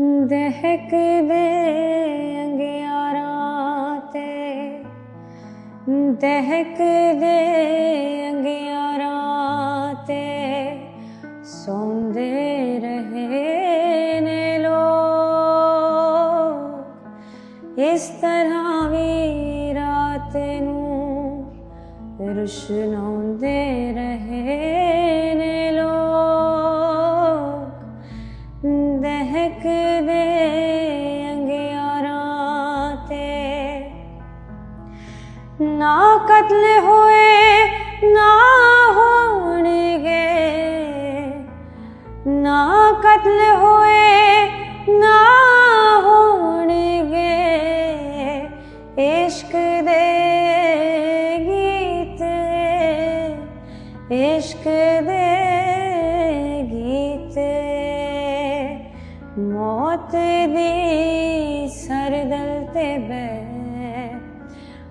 दहक दे अंगियारा दहक दे अंगियारा ते रहे ने लोग। इस तरह भी रात नू। रुशन रहे ਨਾ ਕਤਲ ਹੋਏ, ਨਾ ਹੋਣਗੇ। ਨਾ ਕਤਲ ਹੋਏ, ਨਾ ਹੋਣਗੇ। ਇਸ਼ਕ ਦੇ ਗੀਤ, ਇਸ਼ਕ ਦੇ ਗੀਤ। ਮੌਤ ਦੀ ਸਰਦਲ ਤੇ ਬੈ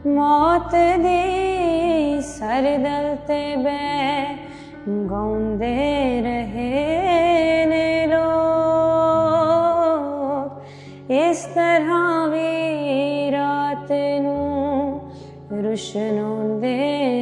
ਮੌਤ ਦੀ ਸਰਦਲ ਤੇ ਬੈ ਗਾਉਂਦੇ ਰਹੇ ਨੇ ਲੋਕ ਇਸ ਤਰ੍ਹਾਂ ਵੀ ਰਾਤ ਨੂੰ ਰੁਸ਼ਨਾਉਂਦੇ ਰਹੇ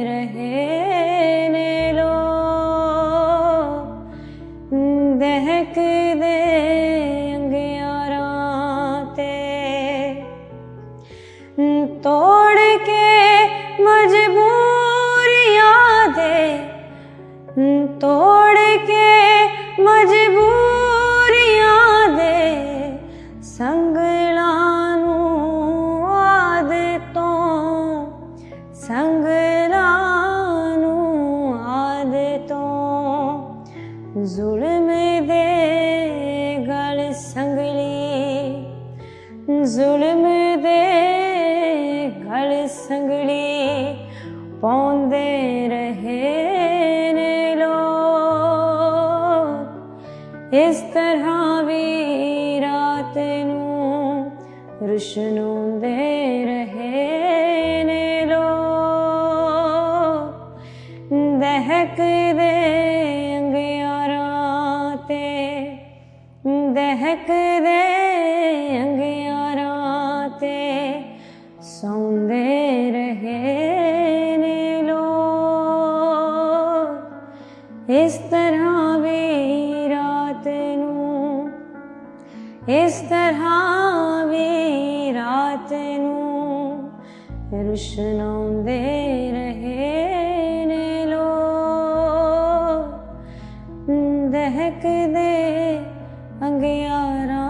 ਜ਼ੁਲਮ ਦੇ ਗਲ ਸੰਗਲੀ ਜ਼ੁਲਮ ਦੇ ਗਲ ਸੰਗਲੀ ਪਾਉਂਦੇ ਰਹੇ ਨੇ ਲੋਕ। ਇਸ ਤਰ੍ਹਾਂ ਵੀ ਰਾਤ ਨੂੰ ਰੁਸ਼ਨ ਰੁਸ਼ਨਾਉਂਦੇ ਰਹੇ ਨੇ ਲੋਕ। ਦਹਿਕਦੇ ਦਹਕ ਦੇ ਅੰਗਿਆਰਾਂ सौंदे रहे ਰਹੇ ਨੇ ਲੋਕ ਇਸ ਤਰ੍ਹਾਂ ਵੀ ਰਾਤ ਨੂੰ ਇਸ ਤਰ੍ਹਾਂ ਵੀ ਰਾਤ ਨੂੰ ਰੁਸ਼ਨਾਉਂਦੇ ਰਹੇ ਨੇ ਲੋਕ ਦਹਕ அங்கே யாரா